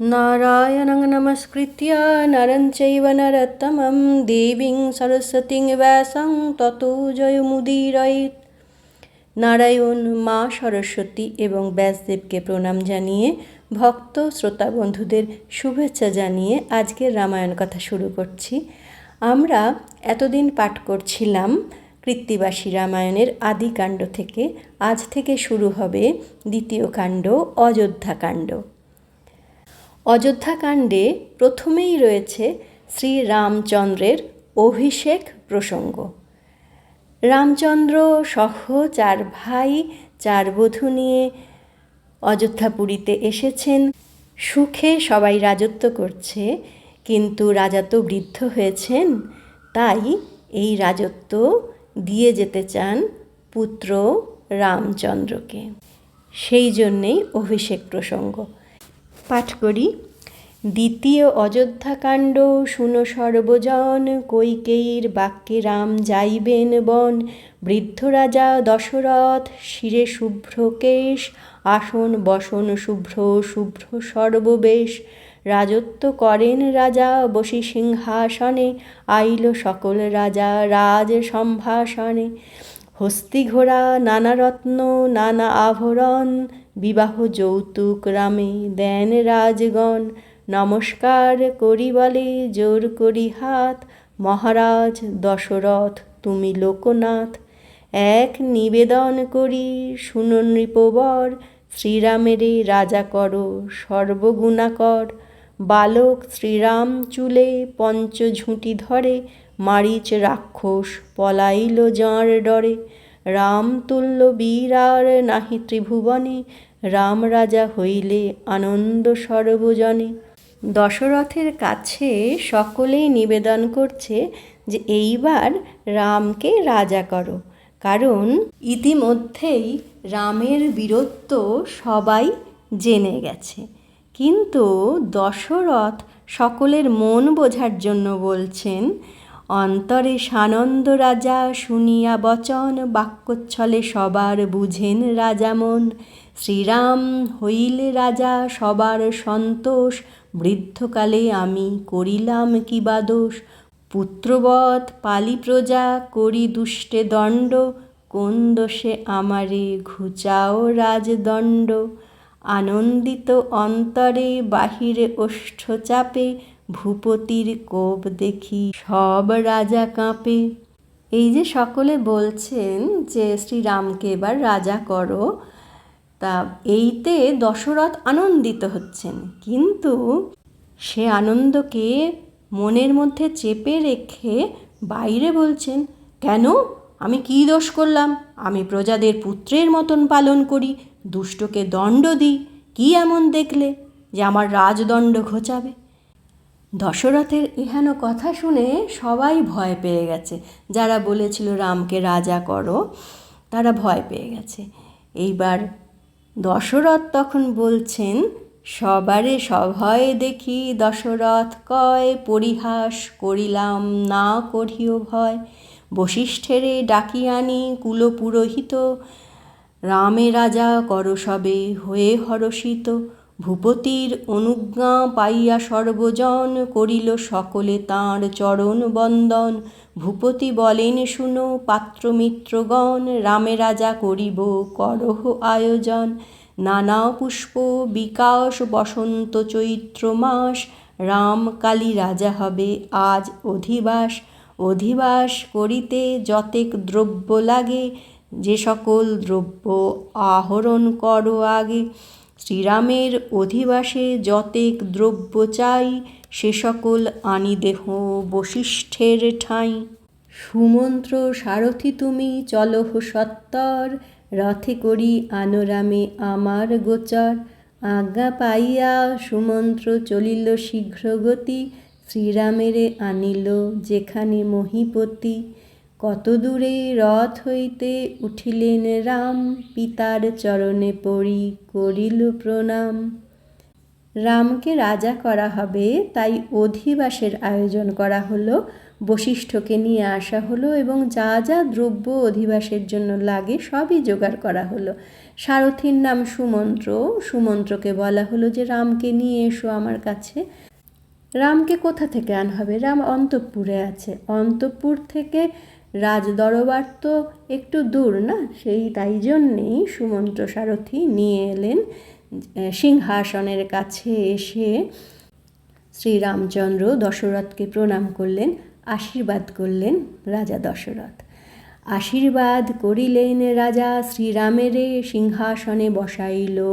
नारायणं नमस्कृत्य नरं चैव नरोत्तमं देवीं सरस्वतीं व्यासं ততো জয়মুদীরয়েত নারায়ণ মা সরস্বতী এবং ব্যাসদেবকে প্রণাম জানিয়ে ভক্ত শ্রোতা বন্ধুদের শুভেচ্ছা জানিয়ে আজকের রামায়ণ কথা শুরু করছি আমরা এতদিন পাঠ করছিলাম কৃত্তিবাসী রামায়ণের আদি কাণ্ড থেকে আজ থেকে শুরু হবে দ্বিতীয় কাণ্ড অযোধ্যাকাণ্ড অযোধ্যাকাণ্ডে প্রথমেই রয়েছে শ্রী রামচন্দ্রের অভিষেক প্রসঙ্গ। রামচন্দ্র সহ চার ভাই, চার বধূ নিয়ে অযোধ্যাপুরীতে এসেছেন। সুখে সবাই রাজত্ব করছে, কিন্তু রাজা তো বৃদ্ধ হয়েছেন, তাই এই রাজত্ব দিয়ে যেতে চান পুত্র রামচন্দ্রকে। সেই জন্যেই অভিষেক প্রসঙ্গ। পাঠ করি। দ্বিতীয় অযোধ্যাকাণ্ড, শুনো সর্বজন, কৈকেয়ীর বাক্যে রাম যাইবেন বন। বৃদ্ধ রাজা দশরথ, শিরে শুভ্র কেশ, আসন বসন শুভ্র শুভ্র সর্ববেশ। রাজত্ব করেন রাজা বসি সিংহাসনে, আইল সকল রাজা রাজ সম্ভাষণে। হস্তি ঘোড়া, নানা রত্ন, নানা আভরণ বিবাহ যৌতুক রামে দেন রাজগণ। নমস্কার করি বলে জোর করি হাত। মহারাজ, দশরথ, তুমি লোকনাথ। এক নিবেদন করি শুনো নৃপবর, শ্রীরামেরে রাজা করো, সর্বগুণাকর। বালক শ্রীরাম চুলে পঞ্চঝুঁটি ধরে, মারিচ রাক্ষস পলাইল যাঁর ডরে। রাম তুল্য বীর আর নাহি ত্রিভুবনে, রাম রাজা হইলে আনন্দ সর্বজনে। দশরথের কাছে সকলেই নিবেদন করছে যে এইবার রামকে রাজা করো। কারণ ইতিমধ্যেই রামের বীরত্ব সবাই জেনে গেছে। কিন্তু দশরথ সকলের মন বোঝার জন্য বলছেন অন্তরে সানন্দ রাজা শুনিয়া বচন বাক্যচ্ছলে সবার বুঝেন রাজা মন শ্রীরাম, হইলে রাজা, সবার সন্তোষ, বৃদ্ধকালে আমি করিলাম কি বা দোষ? পুত্রবধ পালি প্রজা করি দুষ্টে দণ্ড, কোন দোষে আমারে ঘুচাও রাজদণ্ড? আনন্দিত অন্তরে বাহিরে ওষ্ঠ চাপে ভূপতির কোপ দেখি সব রাজা কাঁপে। এই যে সকলে বলছেন যে শ্রীরামকে এবার রাজা করো, তা এইতে দশরথ আনন্দিত হচ্ছেন। কিন্তু সে আনন্দকে মনের মধ্যে চেপে রেখে বাইরে বলছেন, কেন? আমি কি দোষ করলাম? আমি প্রজাদের পুত্রের মতন পালন করি, দুষ্টকে দণ্ড দিই। কি এমন দেখলে যে আমার রাজদণ্ড ঘোচাবে? দশরথের এহেন কথা শুনে সবাই ভয় পেয়ে গেছে। যারা বলেছিল, রামকে রাজা করো, তারা ভয় পেয়ে গেছে। এইবার দশরথ তখন বলছেন, সবারে সভয়ে দেখি দশরথ, কয় পরিহাস করিলাম, না করিও ভয়। বশিষ্ঠেরে ডাকি আনি কুলপুরোহিত, রামে রাজা কর সবে, হয়ে হরষিত। ভূপতির অনুজ্ঞা পাইয়া সর্বজন করিল সকলে তাঁর চরণ বন্দন। ভূপতি বলেন, শুনো, পাত্রমিত্রগণ, রামে রাজা করিব করহ আয়োজন। নানা পুষ্প বিকাশ, বসন্ত চৈত্র মাস, রাম কালী রাজা হবে আজ অধিবাস। অধিবাস করিতে যতেক দ্রব্য লাগে, যে সকল দ্রব্য আহরণ করো আগে। শ্রীরামের অধিবাসে যতেক দ্রব্য চাই, সে সকল আনি দেহ বশিষ্ঠের ঠাঁই। সুমন্ত্র, সারথি তুমি চলহ সত্তর, রথে করি আনোরামে আমার গোচর। আজ্ঞা পাইয়া সুমন্ত্র চলিল শীঘ্র গতি শ্রীরামেরে আনিল যেখানে মহিপতি। কত দূরে রথ হইতে উঠিলেন রাম, পিতার চরণে পড়ি করিল প্রণাম। রামকে রাজা করা হবে, তাই অধিবাসের আয়োজন করা হলো, বশিষ্ঠকে নিয়ে আসা হলো এবং যা যা দ্রব্য অধিবাসের জন্য লাগে সবই জোগাড় করা হলো। সারথীর নাম সুমন্ত্র, সুমন্ত্রকে বলা হলো যে, রামকে নিয়ে এসো আমার কাছে। রামকে কোথা থেকে আন হবে? রাম অন্তঃপুরে আছে। অন্তঃপুর থেকে রাজদরবার তো একটু দূর না? সেই তাই জন্যেই সুমন্ত্র সারথী নিয়ে এলেন সিংহাসনের কাছে এসে শ্রীরামচন্দ্র দশরথকে প্রণাম করলেন, আশীর্বাদ করলেন রাজা দশরথ। আশীর্বাদ করিলেন রাজা শ্রীরামেরে, সিংহাসনে বসাইল।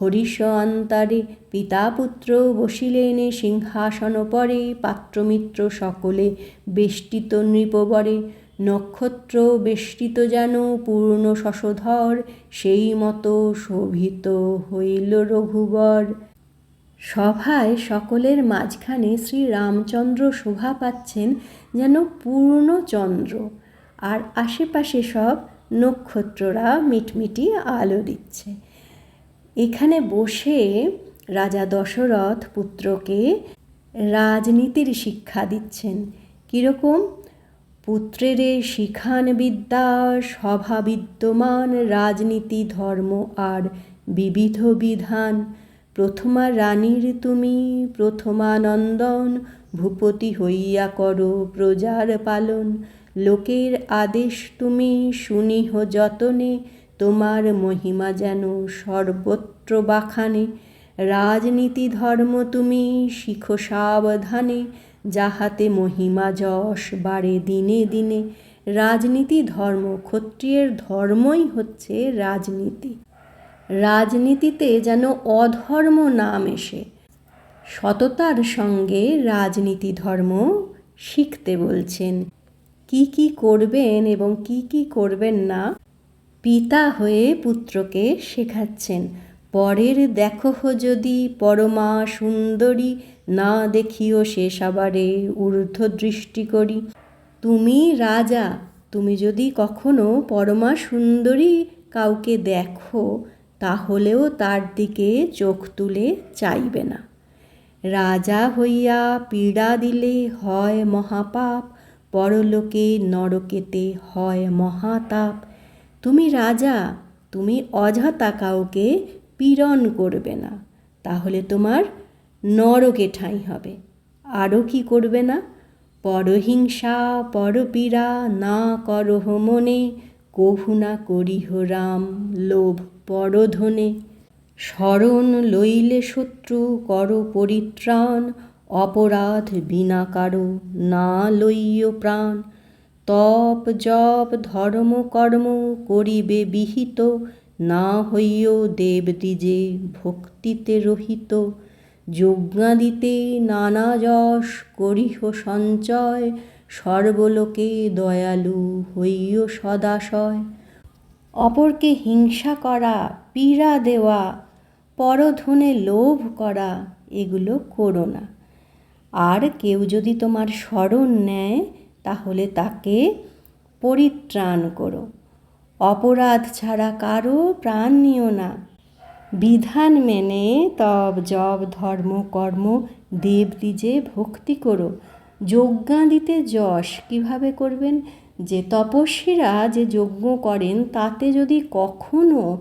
হরিষ অন্তরে পিতা পুত্র বসিলেন, সিংহাসন পরে পাত্রমিত্র সকলে বেষ্টিত নৃপবরে। নক্ষত্র বেষ্টিত যেন পূর্ণ শশধর সেই মতো শোভিত হইল রঘুবর। সভায় সকলের মাঝখানে শ্রী রামচন্দ্র শোভা পাচ্ছেন যেন পূর্ণচন্দ্র, আর আশেপাশে সব নক্ষত্ররা মিটমিটি আলো দিচ্ছে। এখানে বসে রাজা দশরথ পুত্রকে রাজনীতির শিক্ষা দিচ্ছেন। কীরকম? পুত্রেরে শিখান বিদ্যা সভা বিদ্যমান রাজনীতি, ধর্ম আর বিবিধ বিধান। প্রথমা রানীর তুমি প্রথমানন্দন, ভূপতি হইয়া করো প্রজার পালন। লোকের আদেশ তুমি শুনিহ যতনে, তোমার মহিমা যেন সর্বত্র বাখানে। রাজনীতি, ধর্ম তুমি শিখো সাবধানে। যাহাতে মহিমা যশ বাড়ে দিনে দিনে। রাজনীতি ধর্ম, ক্ষত্রিয়ের ধর্মই হচ্ছে রাজনীতি। রাজনীতিতে যেন অধর্ম নাম এসে, সততার সঙ্গে রাজনীতি ধর্ম শিখতে বলছেন। কি কি করবেন এবং কি কি করবেন না, পিতা হয়ে পুত্রকে শেখাচ্ছেন। পরের দেখো যদি পরমা সুন্দরী না দেখিও শেষ আবারে ঊর্ধ্ব দৃষ্টি করি। তুমি রাজা, তুমি যদি কখনো পরমা সুন্দরী কাউকে দেখো, তাহলেও তার দিকে চোখ তুলে চাইবে না। রাজা হইয়া পীড়া দিলে হয় মহাপাপ, পরলোকে নরকেতে হয় মহাতাপ। তুমি রাজা, তুমি অযথা কাউকে পীড়ন করবে না, তাহলে তোমার নরকে ঠাঁই হবে। আরও কি করবে না? পরহিংসা, পরপীড়া, না করহ মনে কহু না করিহ রাম, লোভ পরধনে। স্মরণ লইলে শত্রু কর পরিত্রাণ, অপরাধ বিনা কারও না লইয় প্রাণ। তপ, জপ, ধর্ম, কর্ম করিবে বিহিত, না হইও দেবদ্বিজে ভক্তিতে রহিত। যজ্ঞাদিতে নানা যশ করিহ সঞ্চয়, সর্বলোকে দয়ালু হইও সদাশয়। অপরকে হিংসা করা, পীড়া দেওয়া, পরধনে লোভ করা, এগুলো করো না। আর কেউ যদি তোমার স্মরণ নেয়, তাহলে তাকে পরিত্রাণ করো। অপরাধ ছাড়া কারও প্রাণ নিও না। বিধান মেনে তব জব ধর্ম কর্ম দেব দিজে ভক্তি করো। যজ্ঞাদিতে যশ কীভাবে করবেন? যে তপস্বীরা যে যজ্ঞ করেন, তাতে যদি কখনো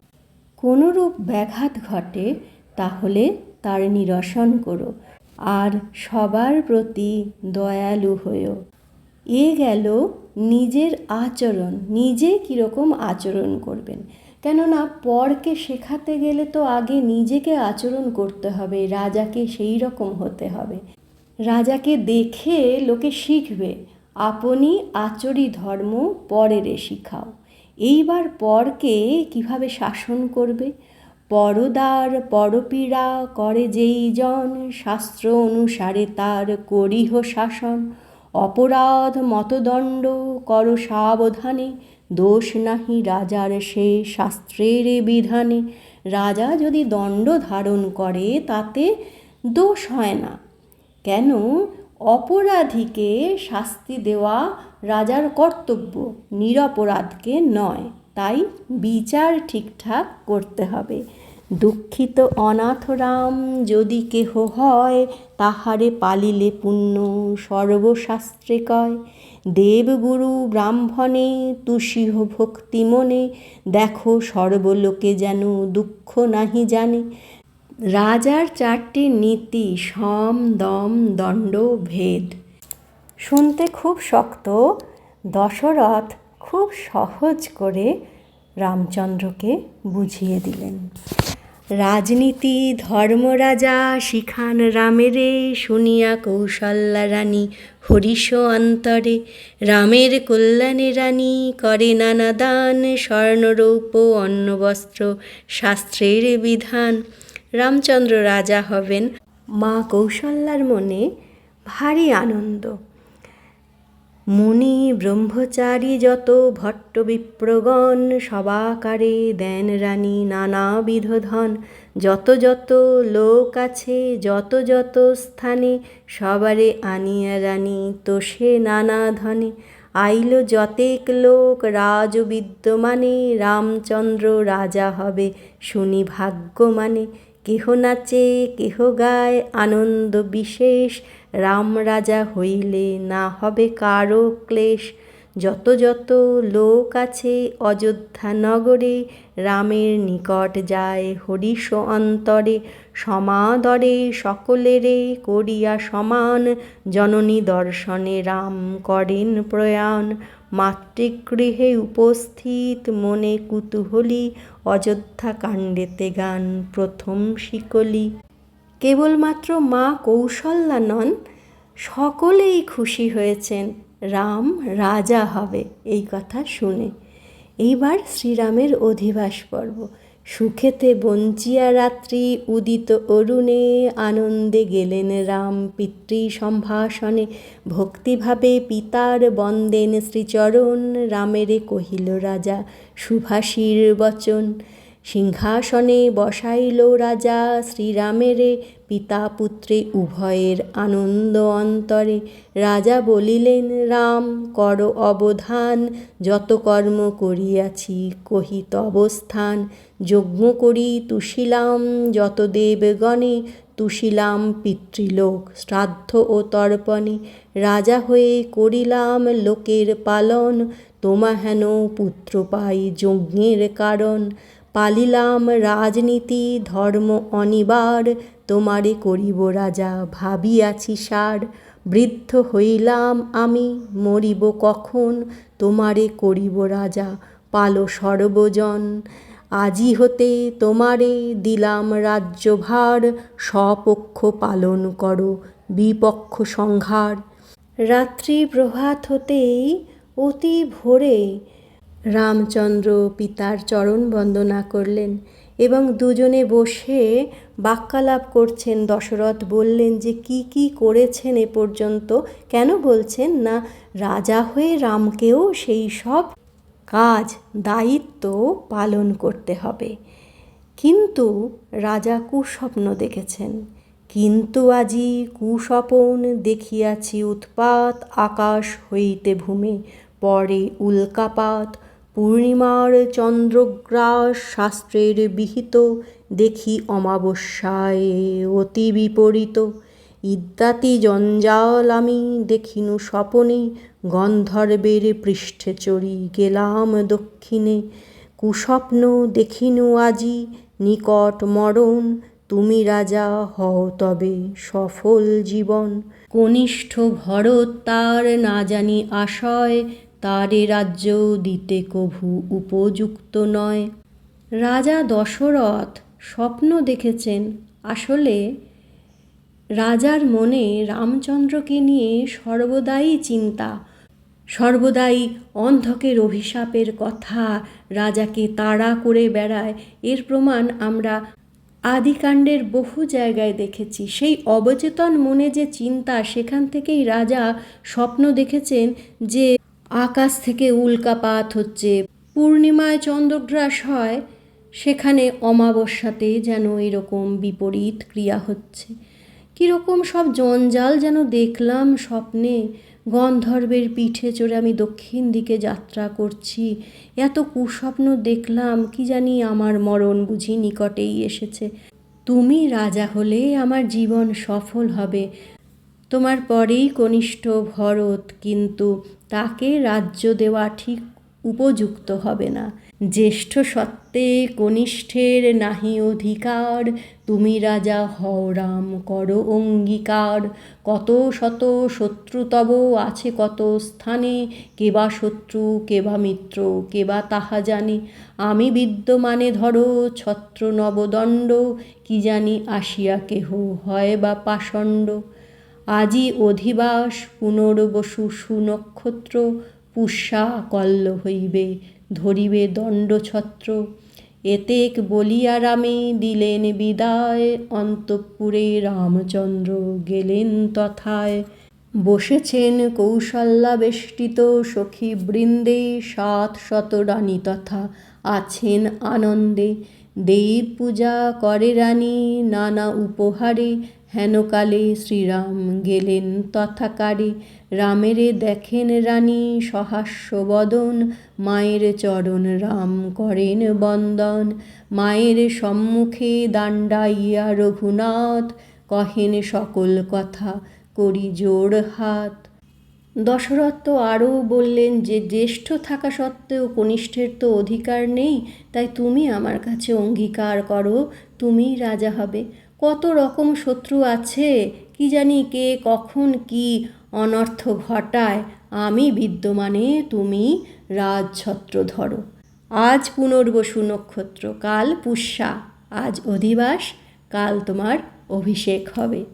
কোনোরূপ ব্যাঘাত ঘটে, তাহলে তার নিরসন করো। আর সবার প্রতি দয়ালু হয়েও এ গেল নিজের আচরণ। নিজে কীরকম আচরণ করবেন? কেননা পরকে শেখাতে গেলে তো আগে নিজেকে আচরণ করতে হবে, রাজাকে সেই রকম হতে হবে। রাজাকে দেখে লোকে শিখবে, আপনি আচরি ধর্ম পরেরে শিখাও। এইবার পরকে কীভাবে শাসন করবে? পরদার পরপীড়া করে যেই জন, শাস্ত্র অনুসারে তার করিহ শাসন। অপরাধ মতদণ্ড কর সাবধানে দোষ নাহি রাজার সে শাস্ত্রের বিধানে। রাজা যদি দণ্ড ধারণ করে, তাতে দোষ হয় না। কেন? অপরাধীকে শাস্তি দেওয়া রাজার কর্তব্য, নিরপরাধকে নয়। তাই বিচার ঠিকঠাক করতে হবে। দুঃখিত অনাথ রাম, যদি কেহ হয়, তাহারে পালিলে পুণ্য সর্বশাস্ত্রে কয় দেবগুরু ব্রাহ্মণে, তুষিহ ভক্তি মনে দেখো সর্বলোকে যেন দুঃখ নাহি জানে। রাজার চারটি নীতি, সম, দম, দণ্ড, ভেদ। শুনতে খুব শক্ত, দশরথ খুব সহজ করে রামচন্দ্রকে বুঝিয়ে দিলেন। রাজনীতি, ধর্মরাজা, শিখান রামেরে, শুনিয়া কৌশল্যা রানী হরিষ অন্তরে। রামের কল্যাণে রানী করে নানা দান স্বর্ণরৌপ অন্নবস্ত্র, শাস্ত্রের বিধান। রামচন্দ্র রাজা হবেন। মা কৌশল্যার মনে ভারী আনন্দ। মুনি ব্রহ্মচারী যত ভট্ট বিপ্রগণ, সবাকারে দেন রানী নানাবিধ ধন। যত যত লোক আছে, যত যত স্থানে, সবারে আনিয়া রানী তোষে নানা ধনে। আইল যতেক লোক রাজ বিদ্যমানে, রামচন্দ্র রাজা হবে শুনি ভাগ্য মানে কেহ নাচে, কেহ গায়, আনন্দ বিশেষ রাম রাজা হইলে না হবে কারও ক্লেশ। যত যত লোক আছে অযোধ্যা নগরে, রামের নিকট যায় হরিষ অন্তরে। সমাদরে সকলেরে করিয়া সমান, জননী দর্শনে রাম করেন প্রয়াণ। মাতৃগৃহে উপস্থিত মনে কুতূহলী, অযোধ্যা কাণ্ডেতে গান প্রথম শিকলি। কেবলমাত্র মা কৌশল্যা নন সকলেই খুশি হয়েছেন, রাম রাজা হবে, এই কথা শুনে। এইবার শ্রীরামের অধিবাস পর্ব। সুখেতে বঞ্চিয়া রাত্রি উদিত অরুণে, আনন্দে গেলেন রাম পিতৃ সম্ভাষণে। ভক্তিভাবে পিতার বন্দেন শ্রীচরণ, রামেরে কহিল, রাজা, সুভাষীর বচন। সিংহাসনে বসাইল রাজা শ্রীরামেরে পিতা পুত্রে উভয়ের আনন্দ অন্তরে। রাজা বলিলেন, রাম, কর অবধান, যত কর্ম করিয়াছি কহিত অবস্থান যজ্ঞ করি তুষিলাম যত দেবগণে তুষিলাম পিতৃলোক, শ্রাদ্ধ ও তর্পণে। রাজা হয়ে করিলাম লোকের পালন, তোমা হেন পুত্র পাই যজ্ঞের কারণ। পালিলাম রাজনীতি, ধর্ম অনিবার, তোমারে করিব রাজা ভাবিয়াছি সার। বৃদ্ধ হইলাম আমি, মরিব কখন? তোমারে করিব রাজা পালো সর্বজন। আজি হতে তোমারে দিলাম রাজ্যভার, স্বপক্ষ পালন করো বিপক্ষ সংহার। রাত্রি প্রভাত হতেই অতি ভোরে রামচন্দ্র পিতার চরণ বন্দনা করলেন এবং দুজনে বসে বাক্যালাপ করছেন। দশরথ বললেন যে, কি কি করেছেন এ পর্যন্ত? কেন বলছেন না? রাজা হয়ে রামকেও সেই সব কাজ, দায়িত্ব পালন করতে হবে। কিন্তু রাজা কুস্বপ্ন দেখেছেন। কিন্তু আজি কুস্বপন দেখিয়াছি, উৎপাত আকাশ হইতে ভূমে, পরে উল্কাপাত পূর্ণিমার চন্দ্রগ্রাস শাস্ত্রের বিহিত দেখি অমাবস্যায় অতি বিপরীত। ইদ্যাতি জঞ্জাল আমি দেখিনু স্বপনে, গন্ধর্বের পৃষ্ঠে চড়ি গেলাম দক্ষিণে। কুস্বপ্ন দেখিনু আজি নিকট মরণ, তুমি রাজা হও তবে সফল জীবন। কনিষ্ঠ ভরত তার না জানি আশয় তারে রাজ্য দিতে কভু উপযুক্ত নয়। রাজা দশরথ স্বপ্ন দেখেছেন আসলে রাজার মনে রামচন্দ্রকে নিয়ে সর্বদাই চিন্তা, সর্বদাই অন্ধকের অভিশাপের কথা রাজাকে তাড়া করে বেড়ায়। এর প্রমাণ আমরা আদিকাণ্ডের বহু জায়গায় দেখেছি। সেই অবচেতন মনে যে চিন্তা, সেখান থেকেই রাজা স্বপ্ন দেখেছেন যে আকাশ থেকে উল্কাপাত হচ্ছে। পূর্ণিমায় চন্দ্রগ্রাস হয়, সেখানে অমাবস্যাতে যেন এরকম বিপরীত ক্রিয়া হচ্ছে। কীরকম সব জঞ্জাল যেন দেখলাম স্বপ্নে, গন্ধর্বের পিঠে চড়ে আমি দক্ষিণ দিকে যাত্রা করছি। এত কুস্বপ্ন দেখলাম, কি জানি আমার মরণ বুঝি নিকটেই এসেছে। তুমি রাজা হলে আমার জীবন সফল হবে। তোমার পরেই কনিষ্ঠ ভরত, কিন্তু তাকে রাজ্য দেওয়া ঠিক উপযুক্ত হবে না। জ্যেষ্ঠ সত্ত্বে কনিষ্ঠের নাহি অধিকার, তুমি রাজা হও রাম, করো অঙ্গীকার। কত শত শত্রু তব আছে কত স্থানে, কেবা শত্রু, কেবা মিত্র, কেবা তাহা জানে। আমি বিদ্যমানে ধরো ছত্র নবদণ্ড, কি জানি আসিয়া কেহ হয় বা পাষণ্ড। আজি অধিবাস পুনর্বসু সুনক্ষত্র, পুষ্যা কল্ল হইবে, ধরিবে দণ্ডছত্র। এতেক বলিয়া রামে দিলেন বিদায়, অন্তঃপুরে রামচন্দ্র গেলেন তথায়। বসেছেন কৌশল্যা বেষ্টিত সখী বৃন্দে সাত শত রানী তথা আছেন আনন্দে। দেব পূজা করে রানী, নানা উপহারে হেনকালে শ্রীরাম গেলেন তথাকারে। রামেরে দেখেন রানী, সহাস্য বদন। মায়ের চরণ রাম করেন বন্দন। মায়ের সম্মুখে দাণ্ডাইয়া রঘুনাথ। কহেন সকল কথা, করি জোর হাত। দশরথ তো আরও বললেন যে, জ্যেষ্ঠ থাকা সত্ত্বেও কনিষ্ঠের তো অধিকার নেই, তাই তুমি আমার কাছে অঙ্গীকার করো, তুমিই রাজা হবে। কত রকম শত্রু আছে? কি জানি কে কখন কি অনর্থ ঘটায়। আমি বিদ্যমানে তুমি রাজছত্র ধরো। আজ পুনর্বসু নক্ষত্র, কাল পুষ্যা, আজ অধিবাস, কাল তোমার অভিষেক হবে।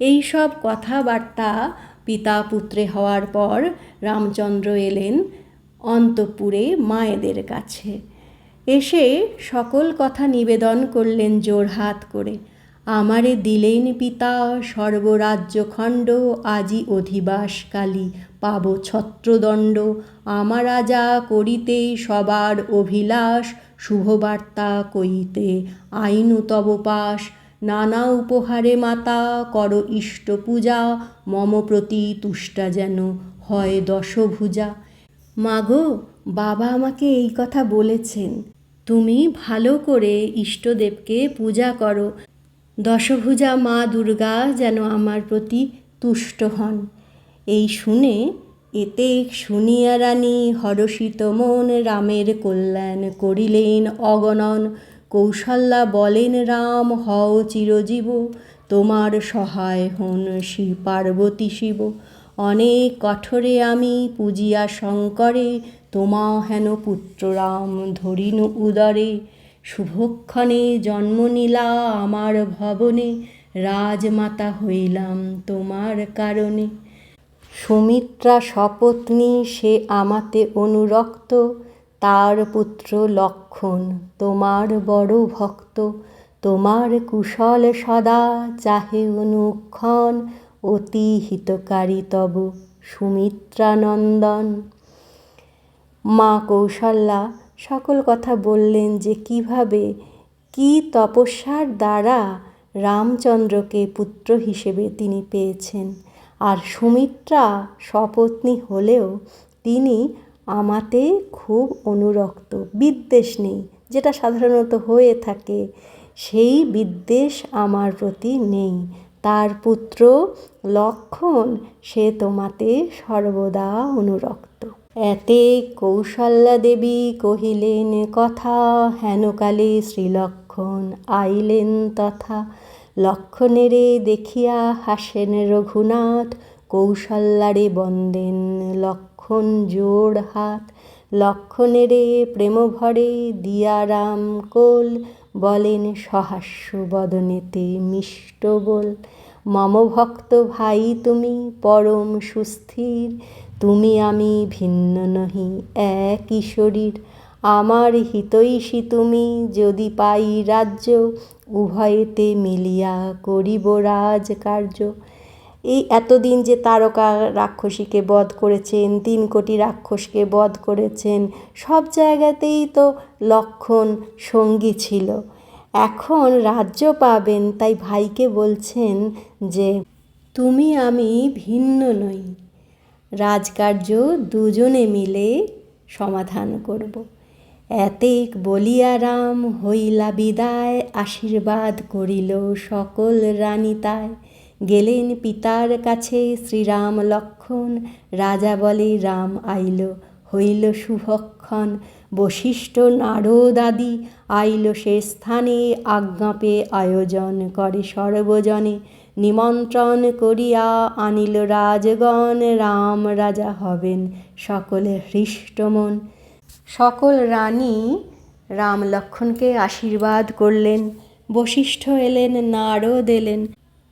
এই সব কথাবার্তা পিতা পুত্রে হওয়ার পর রামচন্দ্র এলেন অন্তপুরে মায়েদের কাছে। এসে সকল কথা নিবেদন করলেন জোর হাত করে। আমারে দিলেন পিতা, সর্বরাজ্যখণ্ড, আজি অধিবাসকালী, পাব ছত্রদণ্ড। আমার রাজা করিতে সবার অভিলাষ, শুভবার্তা কইতে আইনু তব পাশ। নানা উপহারে মাতা, কর ইষ্ট পূজা, মম প্রতি তুষ্টা যেন হয় দশভুজা। মাগো, বাবা আমাকে এই কথা বলেছেন। তুমি ভালো করে ইষ্টদেবকে পূজা করো। দশভুজা মা দুর্গা যেন আমার প্রতি তুষ্ট হন। এই শুনে এতে শুনিয়া রানী হরষিত মন রামের কল্যাণ করিলেন অগণন। কৌশল্যা বলেন, রাম, হও চিরজীব, তোমার সহায় হন শিব পার্বতী শিব। অনেক কঠোরে আমি পূজিয়া শঙ্করে, তোমা হেন পুত্র রাম ধরিনু উদরে। শুভক্ষণে জন্ম নিলা আমার ভবনে, রাজমাতা হইলাম তোমার কারণে। সুমিত্রা সপত্নী সে আমাতে অনুরক্ত, তার পুত্র লক্ষণ, তোমার বড় ভক্ত। তোমার কুশল সদা চাহে অনুক্ষণ, অতি হিতকারী তব সুমিত্রানন্দন। মা কৌশল্যা সকল কথা বললেন যে কীভাবে, কি তপস্যার দ্বারা রামচন্দ্রকে পুত্র হিসেবে তিনি পেয়েছেন। আর সুমিত্রা সপত্নী হলেও তিনি আমাতে খুব অনুরক্ত, বিদ্বেষ নেই। যেটা সাধারণত হয়ে থাকে, সেই বিদ্বেষ আমার প্রতি নেই। তার পুত্র লক্ষণ সে তোমাতে সর্বদা অনুরক্ত। এতে কৌশল্যা দেবী কহিলেন, কথা হেনকালে শ্রীলক্ষণ আইলেন তথা। লক্ষণেরে দেখিয়া হাসেন রঘুনাথ, কৌশল্যারে বন্দেন লক্ষণ জোড় হাত। লক্ষণেরে প্রেম ভরে দিয়া কোল, বলেন সহাস্য বদনেতে মিষ্ট বল। মম ভক্ত ভাই তুমি পরম সুস্থির তুমি আমি ভিন্ন নহি, একই শরীর। আমার হিতৈষী তুমি, যদি পাই রাজ্য, উভয়েতে মিলিয়া করিব রাজকার্য। এই এতদিন যে তারকা রাক্ষসীকে বধ করেছেন, তিন কোটি রাক্ষসকে বধ করেছেন, সব জায়গাতেই তো লক্ষণ সঙ্গী ছিল। এখন রাজ্য পাবেন, তাই ভাইকে বলছেন যে, তুমি আমি ভিন্ন নই। রাজকার্য দুজনে মিলে সমাধান করব। এতেক বলিয়া রাম হইলা বিদায়, আশীর্বাদ করিল সকল রানী তাই। গেলেন পিতার কাছে শ্রীরাম লক্ষণ, রাজা বলে রাম আইল, হইল শুভক্ষণ। বশিষ্ঠ নারদাদি আইল সে স্থানে, আজ্ঞাপে আয়োজন করে সর্বজনে। নিমন্ত্রণ করিয়া আনিল রাজগণ, রাম রাজা হবেন সকলে হৃষ্টমন। সকল রানী রাম লক্ষণকে আশীর্বাদ করলেন, বশিষ্ঠ এলেন, নারদ এলেন।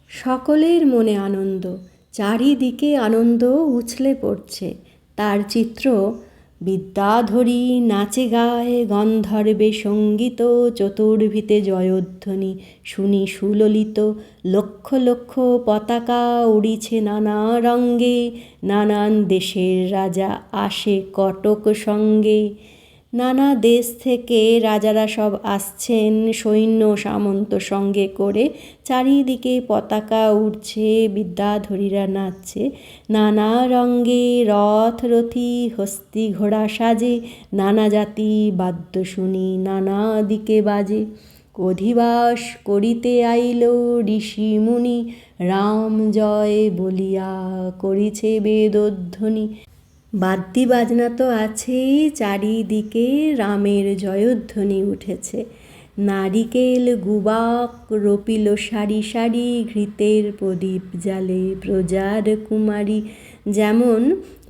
সকলের মনে আনন্দ, চারিদিকে আনন্দ উছলে পড়ছে। তার চিত্র বিদ্যাধরী নাচে গায়, গন্ধর্বে সংগীত, চতুর্ভিতে জয়ধ্বনি শুনি সুললিত, লক্ষ লক্ষ পতাকা উড়িছে নানা রঙ্গে নানান দেশের রাজা আসে কটক সঙ্গে। নানা দেশ থেকে রাজারা সব আসছেন, সৈন্য সামন্ত সঙ্গে করে। চারিদিকে পতাকা উঠছে বিদ্যাধরীরা নাচছে। নানা রঙ্গে রথ, রথি, হস্তি ঘোড়া সাজে। নানা জাতি বাদ্য শুনি, নানা দিকে বাজে। অধিবাস করিতে আইল ঋষি মুনি। রাম জয় বলিয়া করিছে বেদধ্বনি। বাদ্যি বাজনা তো আছেই, চারিদিকে রামের জয়ধ্বনি উঠেছে। নারিকেল গুবাক রপিল সারি সারি, ঘৃতের প্রদীপ জালে প্রজার কুমারী। যেমন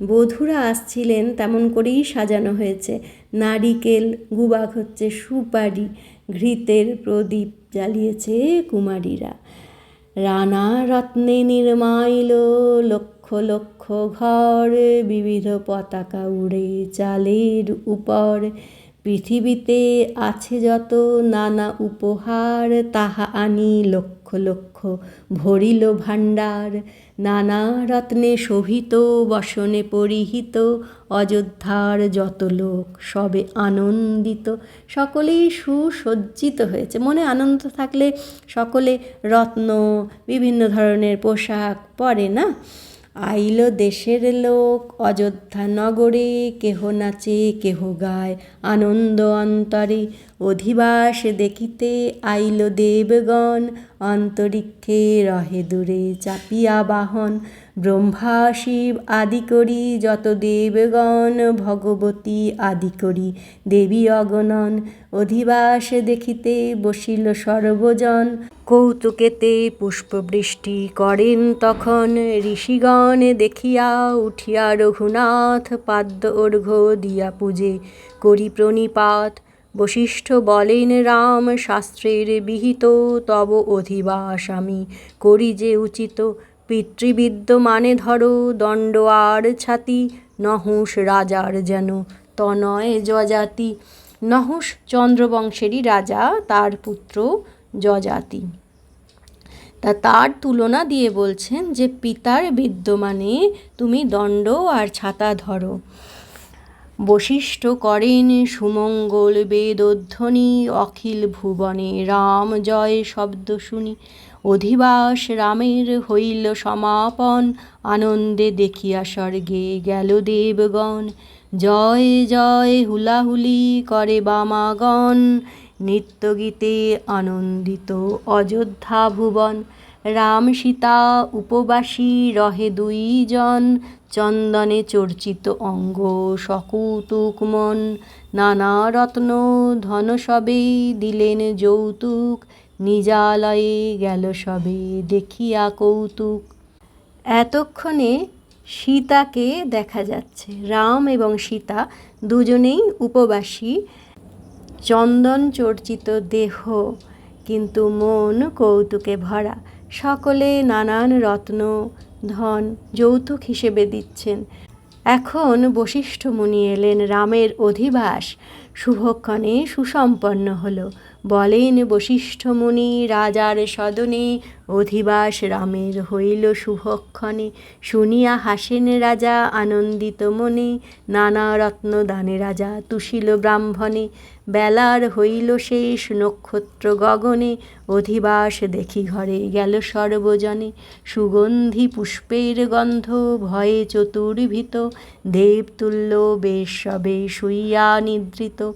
বধুরা আসছিলেন, তেমন করেই সাজানো হয়েছে। নারিকেল গুবাক হচ্ছে সুপারি, ঘৃতের প্রদীপ জ্বালিয়েছে কুমারীরা। রানা রত্নে নির্মাইল লক্ষ লক্ষ লক্ষ ঘর, বিবিধ পতাকা উড়ে চালের উপর। পৃথিবীতে আছে যত নানা উপহার, তাহা আনি লক্ষ লক্ষ ভরিল ভাণ্ডার। নানা রত্নে শোভিত, বসনে পরিহিত, অযোধ্যার যত লোক সবে আনন্দিত। সকলেই সুসজ্জিত হয়েছে। মনে আনন্দ থাকলে সকলে রত্ন, বিভিন্ন ধরনের পোশাক পরে না? আইল দেশের লোক, অযোধ্যা নগরে, কেহ নাচে, কেহ গায়, আনন্দ অন্তরে। অধিবাস দেখিতে আইল দেবগণ, অন্তরিক্ষে রহে দূরে চাপিয়া বাহন। ব্রহ্মা, শিব আদি করি, যত দেবগণ ভগবতী আদি করি। দেবী অগণন, অধিবাস দেখিতে বসিল সর্বজন। কৌতুকেতে পুষ্পবৃষ্টি করেন তখন ঋষিগণ দেখিয়া উঠিয়া রঘুনাথ পাদ্য অর্ঘ্য দিয়া পূজে করি প্রণিপাত। বশিষ্ঠ বলেন, রাম শাস্ত্রের বিহিত, তব অধিবাস আমি করি যে উচিত। পিতৃবিদ্য মানে ধরো, দণ্ড আর ছাতি নহুষ রাজার যেন তনয় যজাতি। নহুষ চন্দ্রবংশেরই রাজা, তার পুত্র যজাতি। তা তার তুলনা দিয়ে বলছেন যে, পিতার বিদ্যমানে তুমি দণ্ড আর ছাতা ধরো। বশিষ্ঠ করেন সুমঙ্গল বেদধ্বনি, অখিল ভুবনে রাম জয় শব্দ শুনি। অধিবাস রামের হইল সমাপন, আনন্দে দেখিয়া স্বর্গে গেল দেবগণ। জয় জয় হুলাহুলি করে বামাগণ, নৃত্যগীতে আনন্দিত অযোধ্যা ভুবন। রাম সীতা উপবাসী রহে দুইজন চন্দনে চর্চিত অঙ্গ সকৌতুক মন, নানা রত্ন ধন সবে দিলেন যৌতুক, নিজালয়ে গেল সবে, দেখিয়া কৌতুক। এতক্ষণে সীতাকে দেখা যাচ্ছে। রাম এবং সীতা দুজনেই উপবাসী। চন্দন চর্চিত দেহ, কিন্তু মন কৌতুকে ভরা। সকলে নানান রত্ন ধন যৌতুক হিসেবে দিচ্ছেন। এখন বশিষ্ঠ মুনি এলেন রামের অধিবাস। শুভক্ষণে সুসম্পন্ন হল। বলেন বশিষ্ঠ মুনি, রাজার সদনে অধিবাস রামের হইল শুভক্ষণে। শুনিয়া হাসেন রাজা আনন্দিত মনে। নানা রত্ন দানে রাজা তুষিল ব্রাহ্মণে। বেলার হইল শেষ নক্ষত্র গগনে। অধিবাস দেখি ঘরে গেল সর্বজনে। সুগন্ধি পুষ্পের গন্ধ, ভয়ে চতুর্ভীত। দেবতুল্য বেশ সবে শুইয়া নিদ্রিত।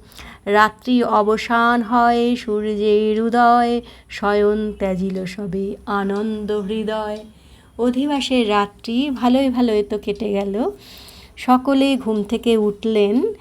রাত্রি অবসান হয় সূর্যের উদয়। শয়ন ত্যাজিল সবে আনন্দ হৃদয়। অধিবাসের রাত্রি ভালোই ভালোই তো কেটে গেল। সকলে ঘুম থেকে উঠলেন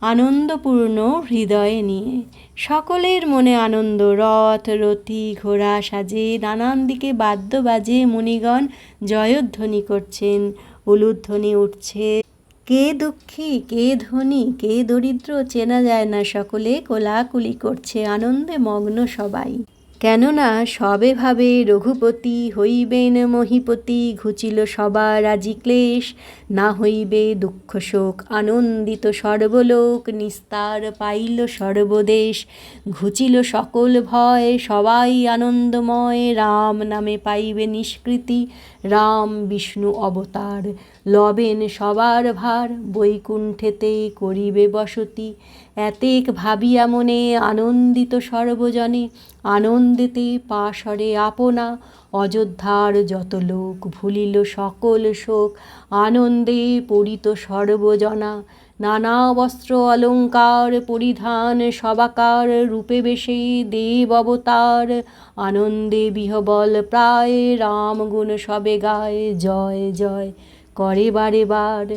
আনন্দপূর্ণ হৃদয়ে নিয়ে। সকলের মনে আনন্দ, রথ রথি ঘোড়া সাজে, নানান দিকে বাদ্য বাজে মণিগণ জয়ধ্বনি করছেন, উলুধ্বনি উঠছে। কে দুঃখী, কে ধনী, কে দরিদ্র চেনা যায় না সকলে, কোলাকুলি করছে আনন্দে মগ্ন সবাই। কেননা সবে ভাবে রঘুপতি হইবেন মহিপতি, ঘুচিল সবার আজি ক্লেশ। না হইবে দুঃখ শোক, আনন্দিত সর্বলোক, নিস্তার পাইল সর্বদেশ। ঘুচিল সকল ভয়, সবাই আনন্দময়। রাম নামে পাইবে নিষ্কৃতি, রাম বিষ্ণু অবতার। লবেন সবার ভার, বৈকুণ্ঠেতেই করিবে বসতি। এতেক ভাবিয়া মনে আনন্দিত সর্বজনে, আনন্দেতে পাশরে আপনা। অযোধ্যার যত লোক ভুলিল সকল শোক, আনন্দে পরিত সর্বজনা। নানা বস্ত্র অলঙ্কার পরিধান সবাকার রূপে বেশে দেব অবতার। আনন্দে বিহবল প্রায় রাম গুণ সবে গায়, জয় জয়। করে বারে বার।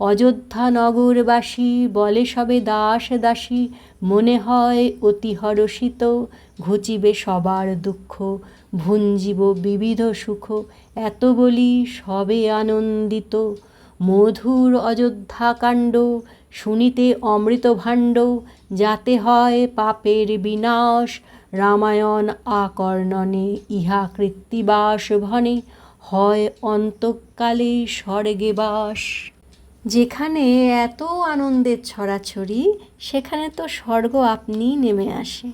অযোধ্যা নগরবাসী বলে সবে দাস দাসী, মনে হয় অতি হরষিত, ঘুচিবে সবার দুঃখ, ভুঞ্জিব বিবিধ সুখ, এত বলি সবে আনন্দিত। মধুর অযোধ্যাকাণ্ড শুনিতে অমৃত ভাণ্ড, যাতে হয় পাপের বিনাশ, রামায়ণ আকর্ণনে ইহা কৃত্তিবাস ভনে। হয় অন্তকালে স্বর্গে বাস। যেখানে এত আনন্দের ছড়াছড়ি, সেখানে তো স্বর্গ আপনিই নেমে আসে।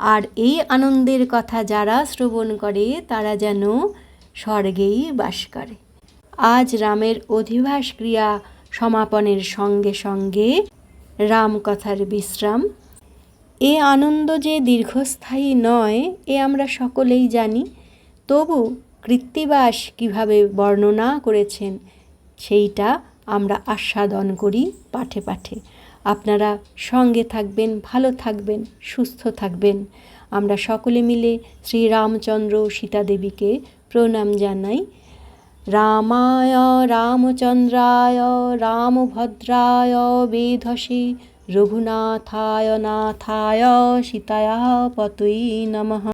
আর এই আনন্দের কথা যারা শ্রবণ করে, তারা যেন স্বর্গেই বাস করে। আজ রামের অধিবাস ক্রিয়া সমাপনের সঙ্গে সঙ্গে রামকথার বিশ্রাম। এ আনন্দ যে দীর্ঘস্থায়ী নয়, এ আমরা সকলেই জানি। তবু কৃত্তিবাস কীভাবে বর্ণনা করেছেন, সেইটা আমরা আস্বাদন করি পাঠে পাঠে। আপনারা সঙ্গে থাকবেন, ভালো থাকবেন, সুস্থ থাকবেন। আমরা সকলে মিলে শ্রীরামচন্দ্র সীতাদেবীকে প্রণাম জানাই। রামায়, রামচন্দ্রায়, রামভদ্রায়, বেধসে রঘুনাথায়, নাথায় সীতায়া পতৈ নমঃ